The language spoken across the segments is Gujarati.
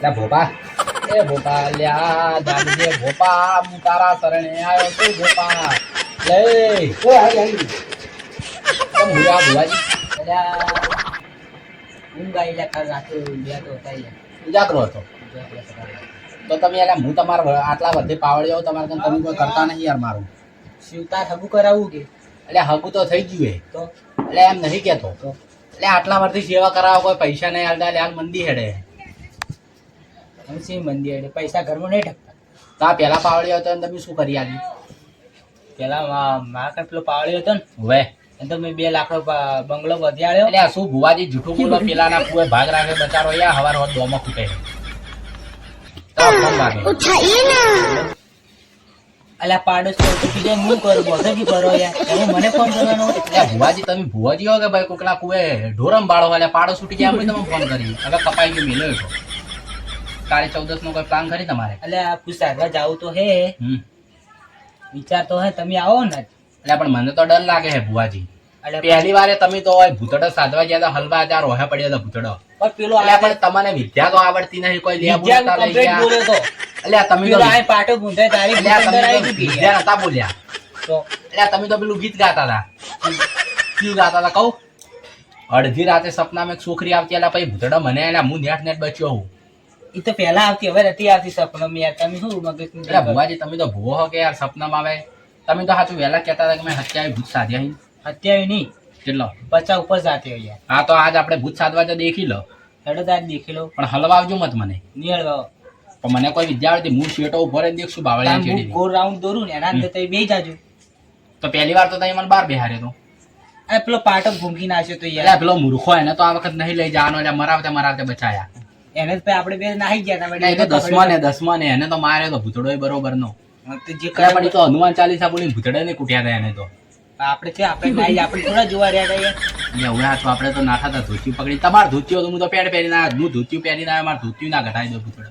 એટલે ભોપા. એ ભોપા લ્યા જાગજે ભોપા હું તારા શરણે આવ્યો છું ભોપા. લે. ઓ હારી હારી કેમ હુયા ભુવાજી અલ્યા ઊંઘ આવી લે કાલ રાતે ઊંઘ્યા તો હતા. ઉજાગરો હતો તો તમે એટલે હું તમારા આટલા બધે પાવડ્યો તમારે તમે કોઈ કરતા નહીં યાર મારું. શિવતા હગું કરાવવું કે? એટલે હગુ તો થઈ ગયું એ. તો? એટલે એમ નહીં કેતો એટલે આટલા વર્ષથી સેવા કરાવો કોઈ પૈસા નહીં હાલતા એટલે હાલ મંદી હેડે. શી મંદિર એટલે પૈસા ઘરમાં નહીં ઠકતા તો આ પેલા પાવડી હતો ને તમે શું કરી આવી પેલા મારા પેલો પાવડી હતો ને? હવે. અને તો મેં બે લાખ બંગલો વધ્યાળ્યો એટલે શું ભુવાજી જૂઠું બોલો? પેલાના કુએ ભાગ રાખે બચારો યા હવાર હવાર દોમાં ખૂટે તો પાડો છો તો બીજા હું કરું? બોધકી કરો યાર. તમે મને ફોન કરવાનો? એટલે ભુવાજી તમે ભુવાજી હો કે ભાઈ કોકના કુએ ઢોરમ બાળો એટલે પાડો છૂટી ગયા તમે ફોન કરી. હવે કપાઈ ગયો મેલ્યો છો કાલે ચૌદસ નો કોઈ પ્લાન ખરી તમારે? એટલે પૂછાડવા જાવું તો હે. વિચાર તો હે તમે આવો ને. એટલે પણ મને તો ડર લાગે હે ભુવાજી. અલ્યા પહેલી વારે તમે તો ભૂતડો સાધવા ગયા હતા હલવા ત્યાં રોહે પડ્યા હતા ભૂતડો. પણ પેલો પણ તમને વિદ્યા તો આવડતી નહીં કોઈ લેવા બોલ્યો તો. એટલે તમે તો આ પાટો ગુંધે તારી વિદ્યા નતા બોલ્યા. તો એટલે તમે તો પેલું ગીત ગાતા હતા. કયું ગાતા હતા? કહું. અડધી રાતે સપનામાં એક છોકરી આવતી એટલે પછી ભૂતડો મને એટલે હું નેટ નેટ બચ્યો હું ઈ તો પહેલા આવતી હવે નથી આવતી સપનમ યાર. તમે શું મગજ એટલે ભુવાજી તમે તો ભૂવો હો કે યાર સપનામાં આવે. તમે તો સાચું વહેલા કહેતા હતા કે મેં હત્યા ભૂત સાધ્યા અહીં હત્યાવી નહીં. કેટલો? પચાસ ઉપર જાતે હોય યાર. હા તો આજ આપણે ભૂત સાધવા તો દેખી લો. હેડો તાર દેખી લો. પણ હલવાવજો મત મને. નિયળ પણ મને કોઈ વિદ્યા આવડતી હું શેટો ઉપર જ દેખશું બાવળિયા ચેડી ગોળ રાઉન્ડ દોરું ને એના અંદર તમે બે જાજો. તો પહેલી વાર તો તમે મને બાર બેહાર્યો તો. અરે પેલો પાટો ભૂંકી નાખ્યો તો યાર. પેલો મૂર્ખો એને તો આ વખત નહીં લઈ જવાનો એટલે મરાવતે મરાવતે બચાયા. એને જ આપણે બે નાહી ગયા એ તો દસમા ને દસમા ને એને તો માર્યો તો ભૂતડો બરોબર નો. જે એટલે પણ તો હનુમાન ચાલીસા બોલીને ભૂતડે ને કુટ્યા હતા એને તો. આપણે છે આપણે નાહી આપણે થોડા જોવા રહ્યા હતા યાર તો આપણે તો નાખા હતા ધોતિયું પકડી. તમાર ધોતી હતું હું તો પેડ પહેરી ના હું ધોતિયું પહેરી ના મારે ધોતિયું ના ઘટાડી દો ભૂતડો.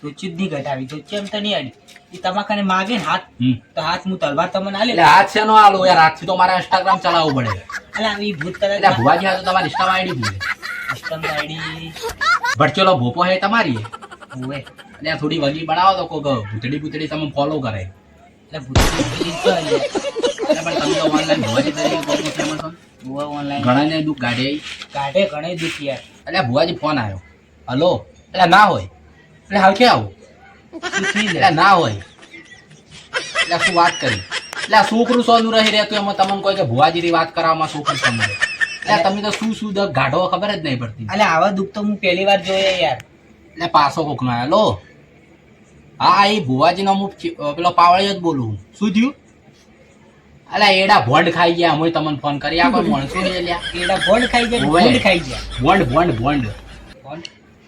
તો ચીજ નહીં ઘટાવી તો એમ તો નહીં અડી એ તમાકાને માગે ને હાથ. તો હાથ હું તલવાર તમને આલે. હાથ છે નો આલો? યાર હાથથી તો મારે ઇન્સ્ટાગ્રામ ચલાવવું પડે. એટલે આવી ભૂત કદાચ ભુવાજી તો તમારી ઇન્સ્ટામાં આઈડી ભૂલે ઇન્સ્ટામાં આઈડી ભટચેલો ભોપો હે તમારી? હોવે એટલે થોડી વગી બનાવો તો કોક ભૂતડી ભૂતડી તમે ફોલો કરે. એટલે ભૂતડી બીજી તો એટલે પણ તમે તો ઓનલાઈન ભુવાજી તરીકે ફેમસ ઓનલાઈન ઘણા દુઃખ કાઢે. કાઢે ઘણે દુઃખ યાર. એટલે ભુવાજી ફોન આવ્યો હલો એટલે ના હોય. એટલે હાલ કે આવું? એટલે ના હોય. એટલે શું વાત કરી? એટલે છોકરું સોનું રહી રહેતું એમાં તમને કોઈ કે ભુવાજીની વાત કરવામાં છોકરું સમજે એટલે તમે તો શું શું ગાઢો ખબર જ નહીં પડતી. એટલે આવા દુઃખ તો હું પહેલી વાર જોયે યાર. એટલે પાછો કોક નો હેલો હા એ ભુવાજીનો હું પેલો પાવળિયો જ બોલું શું થયું? અલા એડા ભોંડ ખાઈ ગયા. અમે તમને ફોન કરી. આપો માણસો ને લ્યા કેડા ભોંડ ખાઈ ગયા ભોંડ ખાઈ ગયા. ભોંડ ભોંડ ભોંડ. ભોંડ?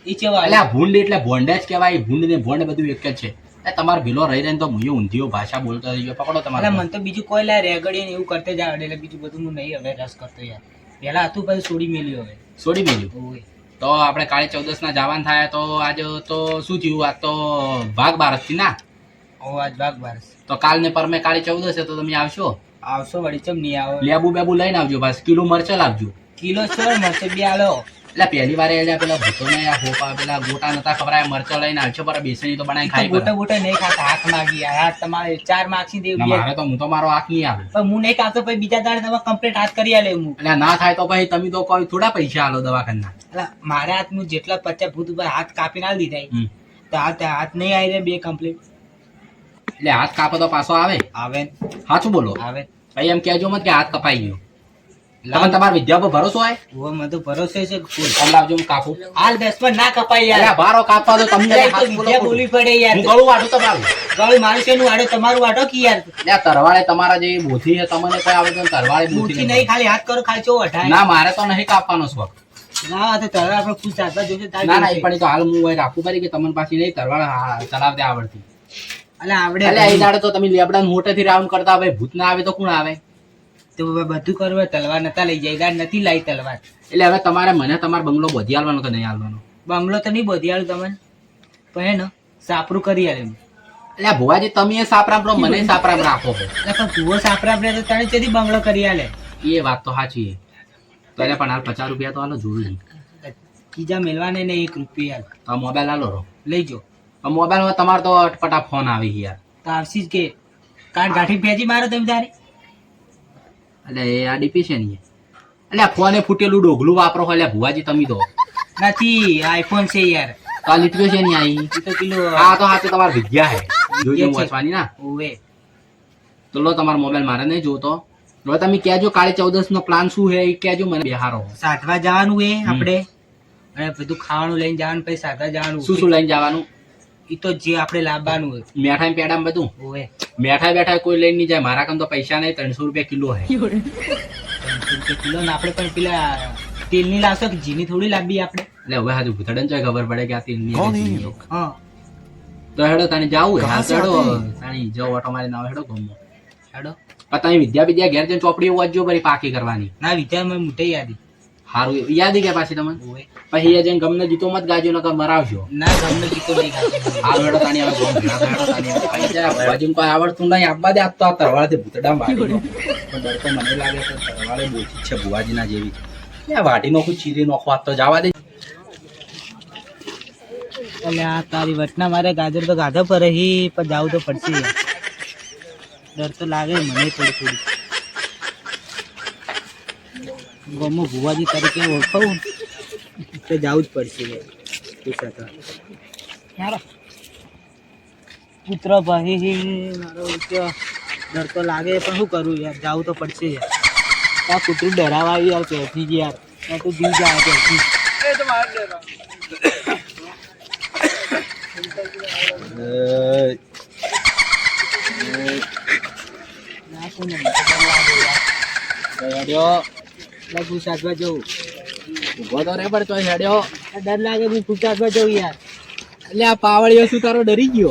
ઈ કેવા અલા ભૂંડ એટલે ભોંડ જ કહેવાય. ભૂંડ ને ભોંડ બધું એક જ છે. એ તમારો ભીલો રહી રહીને તો હું ઊંધીઓ ભાષા બોલતો થઈ ગયો પકડો તમારે મને તો બીજું કોઈ લા રેગડી ને એવું કરતે જ આવડે. એટલે બીજું બધું હું નહીં હવે રસ કરતો યાર. પેલા હતું પછી છોડી મેલ્યું હવે. છોડી મેલ્યું? તો આપણે કાળી ચૌદસ ના જવાન થાય તો આજે તો શું થયું? આજ તો ભાગ બારસથી ના? ઓ આજ ભાગ બારસ. તો કાલ ને પરમે કાળી ચૌદસ છે તો તમે આવશો? આવશો વળી ચમ નહીં આવો? લેબુ બેબુ લઈને આવજો બસ. કિલો મરચા લાવજો કિલો છો મરચા બે આલો. એટલે પહેલી વાર એટલે પેલા ભૂતો ને આ હોપા પેલા ગોટા નતા ખબર મરચા લઈને આવશો પર બેસણી તો બનાવી ખાઈ ગોટા. ગોટા નહીં ખાતા હાથ માગી આ તમારે ચાર માગી દે ના, મારે તો હું તો મારો હાથ નહીં આવે. પણ હું નહીં ખાતો પછી બીજા દાડે તમે કમ્પ્લીટ હાથ કરી આલે હું. એટલે ના થાય તો ભાઈ તમે તો કોઈ થોડા પૈસા આલો દવાખાના એટલે મારા હાથનું જેટલા પચાસ ભૂત ઉપર હાથ કાપીને આલી દીધા તો હાથ હાથ નહીં આવી બે કમ્પ્લીટ એટલે હાથ કાપો તો પાછો આવે. આવે. સાચું બોલો. આવે. ભાઈ એમ કહેજો મત કે હાથ કપાઈ ગયો. તમને તમારા વિદ્યા પર ભરોસો હોય? ઓ મને તો ભરોસો છે ફૂલ. આમ લાવજો હું કાપું. હાલ બેસ પર ના કપાય યાર. બારો કાપવા તો તમને હાથ વિદ્યા. બોલવી પડે યાર. હું ગળું વાઢું તમારું. ગળું મારું છે એનું વાડો તમારું વાડો કે યાર. લે તરવાળે તમારા જે બોથી છે તમને કોઈ આવડે તો તરવાળે બોથી નહીં ખાલી હાથ કરો ખાલી ચો વઢાય ના મારે તો નહીં કાપવાનો શોખ ના તો તારે આપણે ખુશ ચાલતા જોશે ના ના એ. પણ તો હાલ હું હોય રાખું કરી કે તમને પાછી નહીં તરવાડ ચલાવતે આવડતી. અલે આવડે અલે એ દાડે તો તમે લેબડા મોટેથી રાઉન્ડ કરતા હોય ભૂત ના આવે તો કોણ આવે? તો હવે બધું કરવું તલવાર નતા લઈ જાય દાડ નથી લાવી તલવાર. એટલે હવે તમારે મને તમારો બંગલો બોધી આવવાનો કે નહીં આવવાનો બંગલો તો નહીં બોધી આલું તમને પણ હે ને સાપરું કરી આલે એટલે ભુવાજી તમે સાપરામ રહો મને સાપરામ રાખો. એટલે પણ ભૂવો સાપરામ આપણે તો તને તેથી બંગલો કરી આલે? એ વાત તો સાચી છે. તો એટલે પણ હાલ પચાસ રૂપિયા તો હાલો જોયું બીજા મેળવાને ને એક રૂપિયા. તો આ મોબાઈલ આલો રો લઈ જો. મોબાઈલમાં તમારો તો અટપટા ફોન આવી યાર તો આવશી જ કે કાન ગાંઠી ભેજી મારો તમે તારે? એટલે એ આ ડીપી છે ને એટલે ફોને ફૂટેલું ડોગલું વાપરો હોય એટલે ભુવાજી તમે તો. નથી આઈફોન છે યાર. તો આ લીટ્યો છે ને આઈ તો પેલો આ તો હાથે તમારી ભીગ્યા હે જોઈ વાંચવાની ના. ઓવે. તો લો તમારો મોબાઈલ મારે નહીં જોતો. હવે તમે કહેજો કાલે ચૌદસ નો પ્લાન શું હે એ કહેજો મને બિહારો. સાધવા જવાનું એ આપણે. અને બધું ખાવાનું લઈને જવાનું પછી સાધવા જવાનું. શું શું લઈને જવાનું? એ તો જે આપણે લાવવાનું હોય. મેઠા પેડા બધું? હોય મેઠા બેઠા કોઈ લઈને નહીં જાય. મારા કામ તો પૈસા નહીં ત્રણસો રૂપિયા કિલો હે. ત્રણસો રૂપિયા કિલો ને આપણે પણ પેલા તેલની લાવશો કે જીની થોડી લાંબી આપણે? એટલે હવે હાજુ ભૂતડન ચોય ખબર પડે કે આ તેલની હે, હે. હા. તો હેડો તાને જાવું હે. હેડો. તાણી જાઓ ઓટો મારી નાવ હેડો ગમો હેડો. પણ તમે વિદ્યા વિદ્યા ઘેર જઈને ચોપડી વાંચજો પરી પાકી કરવાની. ના વિદ્યા મેં મોટી યાદી. હારું યાદ કે પાછી તમને? પછી એ જઈને ગમને જીતો મત ગાજો નકર મરાવજો. ના ગમને જીતો નહીં આ હારું તાની આવે ગોમ. ના ભેળા તો હેડો તાણી હવે ખાઈ જાય. ભુવાજીને કોઈ આવડતું નહીં આપવા દે આતો તો આ તરવાળેથી ભૂતડા મારી. પણ ડર તો મને લાગે છે તરવાળે બોચી છે ભુવાજીના જેવી. એ વાટી નોખું ચીરી નોખું આ તો જવા દે. એટલે આ તારી વટના મારે ગાજર તો ગાધો પર હી પણ જાવું તો પડશે. ડર તો લાગે મને થોડી થોડી. ગમો ભુવાજી તરીકે ઓળખાવું. તો જવું જ પડશે યાર. એ સાથે. યાર, પુત્ર ભાઈ મારો ઉચ્ચ ડર તો લાગે પણ શું કરું યાર? જાવું તો પડશે યાર. આ કૂતરું ડરાવા આવી યાર પહેરથી જ યાર. આ તો જીવ જાય પહેરથી. ના કોને મને તો ડર લાગે યાર લાગુ સાધવા જવું. ઊભો તો રે પણ તો હેડ્યો. ડર લાગે હું ફૂટાડવા જવું યાર. એટલે આ પાવળીઓ શું તારો ડરી ગયો?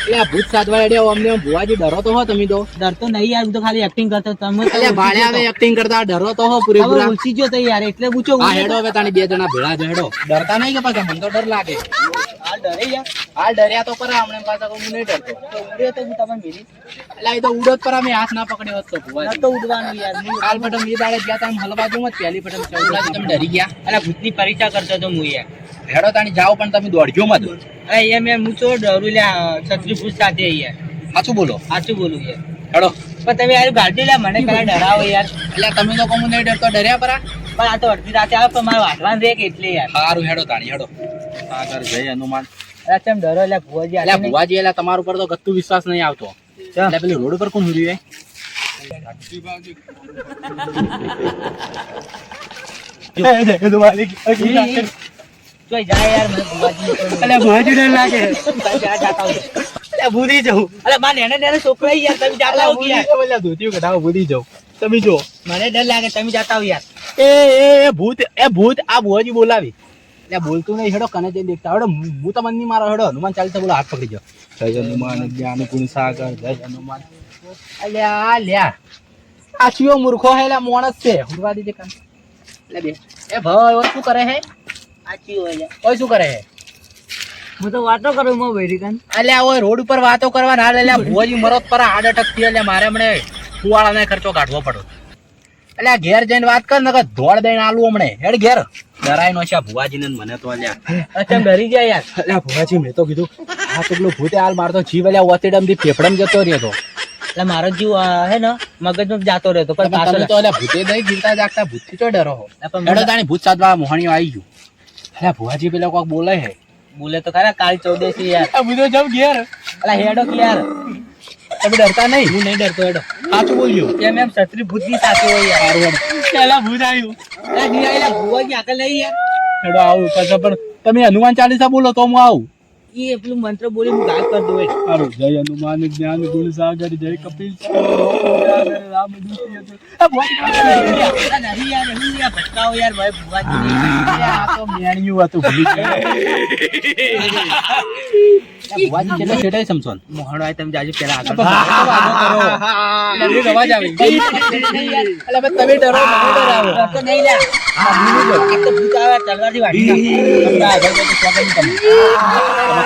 એટલે આ ભૂત સાધવા હેડ્યો અમને ભુવાજી ડરો તો હો તમે તો. ડર તો નહીં યાર હું તો ખાલી એક્ટિંગ કરતો તમે એટલે આવે એક્ટિંગ કરતા ડરો તો હો પૂરી પૂરેપૂરા ઉછી ગયો તો યાર એટલે પૂછો આ હેડો હવે તાણી બે જણા ભેળા જ હેડો. ડરતા નહીં કે પાછા મને તો ડર લાગે. ડરે યાર. હાલ ડર્યા તો પરા હમણાં પાછા હું નહીં ડરતો. તો ઉડ્યો તો હું તમને મેરી. એટલે એ તો ઉડો પરા મેં હાથ ના પકડ્યો હોત તો ઉડવાનું યાર હાલ કાલ પટમ એ દાડે ગયા તા હલવા જો મત પહેલી પટમ ચૌદલાજી તમે ડરી ગયા? અલા ભૂતની પરીક્ષા કરતો તો હું યાર. હેડો તાણી જાઓ પણ તમે દોડજો મત. અરે યાર મેં હું તો ડરું લ્યા છત્રી ભૂત સાથે યાર. સાચું બોલો. સાચું બોલું યાર. હેડો. પણ તમે યાર ગાડી લ્યા મને પેલા ડરાવો યાર. એટલે તમે લોકો હું નહીં ડરતો ડર્યા પરા? પણ આ તો અડધી રાતે આવે પણ મારે વાંચવાનું રે કે એટલે યાર. સારું હેડો તાણી હેડો. આગળ જય હનુમાન. અલા ચમ ડરો લ્યા ભુવાજી એટલે ભુવાજી એટલે તમારા ઉપર તો ગત્તુ વિશ્વાસ નહીં આવતો. એટલે પેલી રોડ ઉપર કોણ હુર્યું જોઈ જાય યાર મને ભુવાજી એટલે ભુવાજી ડર લાગે. જાતા ભૂલી જાઉં. અલા મારે નેને યાર તમે જાતા યાર? એટલે કઢાવો ભૂલી જાઉં. તમે જો મને ડર લાગે તમે જતા હો યાર. એ એ ભૂત એ ભૂત આ ભુવાજી બોલાવી. એટલે બોલતું નહીં હેડો કને જઈને દેખતા હેડો હું તમને નહીં મારો હેડો હનુમાન ચાલીસા બોલો હાથ પકડી જાઓ. જય હનુમાન જ્ઞાન ગુણ સાગર જય હનુમાન. અલ્યા લ્યા આ ચિયો મૂર્ખો હે એટલે મોણસ છે. હુરવા દીજે કાન. એટલે બે. એ ભાઈ ઓય શું કરે હે? આ હોય યાર ઓય શું કરે હે? હું તો વાતો કરું મો બેરી કાન. અલ્યા ઓય રોડ ઉપર વાતો કરવા ના અલ્યા ભુવાજી મરત પર આડ અટકથી એટલે મારે હમણે ફુવાળાને ખર્ચો કાઢવો પડો એટલે આ ઘેર જઈને વાત કર નકર ધોળ દઈને આલુ હમણે. હેડ ઘેર. ડરાય નો છે ભુવાજી ને મને તો અલ્યા અચ્છા ડરી ગયા યાર. અલ્યા ભુવાજી મેં તો કીધું આ કેટલું પેલો ભૂતે હાલ મારતો જીવ અલ્યા ઓતેડમથી ફેફડમ જતો રહ્યો તો એટલે મારો જીવ હે ને મગજમાં જાતો રહેતો પણ પાછળ તો અલ્યા ભૂતે નહીં જીવતા જાગતા ભૂતથી તો ડરો હો. તાણી ભૂત સાધવા મોહણીઓ આવી ગયું. અલ્યા ભુવાજી પેલા કોક બોલે હે. બોલે તો ખરા કાળી ચૌદશી યાર. આ બધો જાવ ઘેર. અલ્યા હેડો કે યાર. તમે ડરતા નહીં? હું નહીં ડરતો એડો સાચું બોલ્યો એમ એમ છત્રી ભૂતની સાથે હોય યાર. પેલા ભૂત આવ્યું. આગળ નહીં યાર હેડો આવું પછી પણ તમે હનુમાન ચાલીસા બોલો તો હું આવું. એ પેલું મંત્ર બોલી હું ગાય કરી દઉં સારું જય હનુમાન જ્ઞાન ગુણ સાગર જય કપિલ. તમે ડરો નહીં તલવારથી વાઢી નાખે. તમને આગળ જઈને સ્વાગત તમે તમે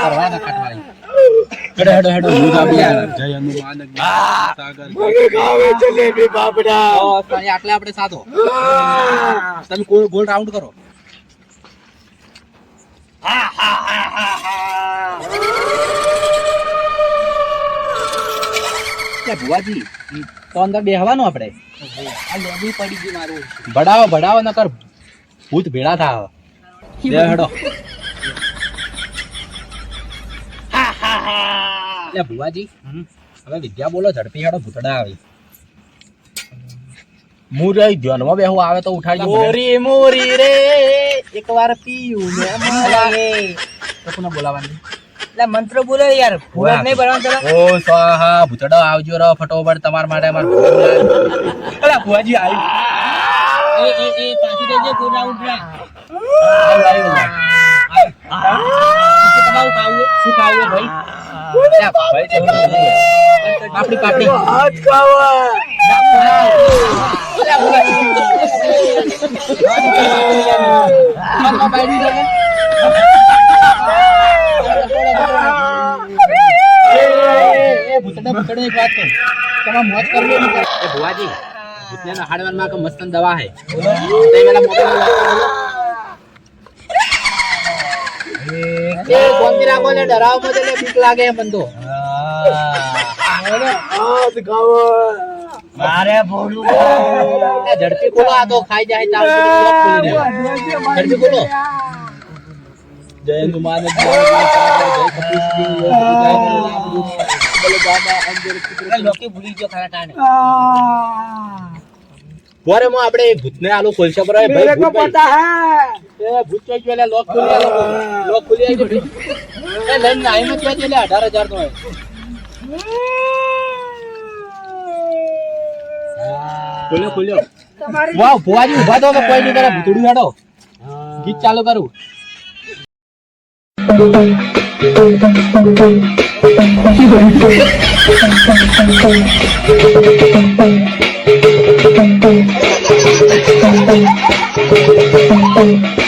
કરવા ના કાઢવાની હેડો હેડો હેડો જય હનુમાન સાગર. ઓ, સાંઈ આટલે આપણે સાધો. તમે ગોળ ગોલ રાઉન્ડ કરો. લે ભુવાજી તો અંદર બેહવાનું આપણે? આ લોબી પડી ગઈ મારું. ભડાવો ભડાવો નકર ભૂત ભેળા થાવ. હેડો. લે ભુવાજી. હવે વિદ્યા બોલો ઝડપી હેડો ભૂતડા આવી. મુરઈ જન્મ ધ્યાનમાં બેહું આવે તો ઉઠાડી મોરી મોરી રે એકવાર પીયું ને મારે તો કોને બોલાવાની એટલે મંત્ર બોલો યાર ભૂત નહીં ભરવાનું ચલો ઓ સ્વાહા ભૂતડો આવજો રો ફટોફટ તમાર માટે અમાર અલા ભુવાજી આવી એ એ એ પાછી દેજે પૂરા ઉઠરા આવ આવ્યું. તમારું ખાવું શું ખાવું ભાઈ. પાપડી પાપડી હાથ ખાવા. લે, ભુવાજી. મનમાં બાયડી છે ને? એ, એ, એ, ભૂતડા, ભૂતડા, એક વાત કહું. તમારે મોજ કરવી હોય ને તો- એ ભુવાજી, ભૂતને નહાડવામાં કે મસ્ત દવા હે તો એ પેલા મોબાઈલમાં વાત કરો. એ ગોમતી રાખો ને ડરાવો મત એટલે બીક લાગે એમ મને તો મારે ભોળું ઝડપી બોલો આ તો ખાઈ જાય તાવ ઝડપી બોલો જય હનુમાન જય બોલો અંદર ભૂલી ગયો ખરા ટાણે. બોરે માં આપણે એક ભૂતને આલો ખોલશા પર ભાઈ ભૂત ભાઈ. એ ભૂત ચોઈ ગયો લોક ખોલી આલો લોક ખોલી આલજો ભાઈ. એ લઈને આઈ મત કે એટલે 18000 નો હે ખોલ્યો ખોલ્યો. વાહ ભુવાજી ઊભા તો કોઈ નહીં કરે ભૂતડું હાડો. ગીત ચાલુ કરું. Thank you.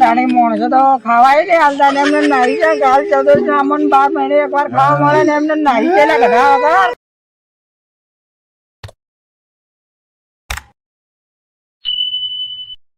તાણી માણસો તો ખાવાય ને હાલતા એમને નાહી જાય ગાલ ચૌદ અમન બાર મહિને એકવાર ખાવા મળે ને એમને નાહી જાય ઘણા વગર.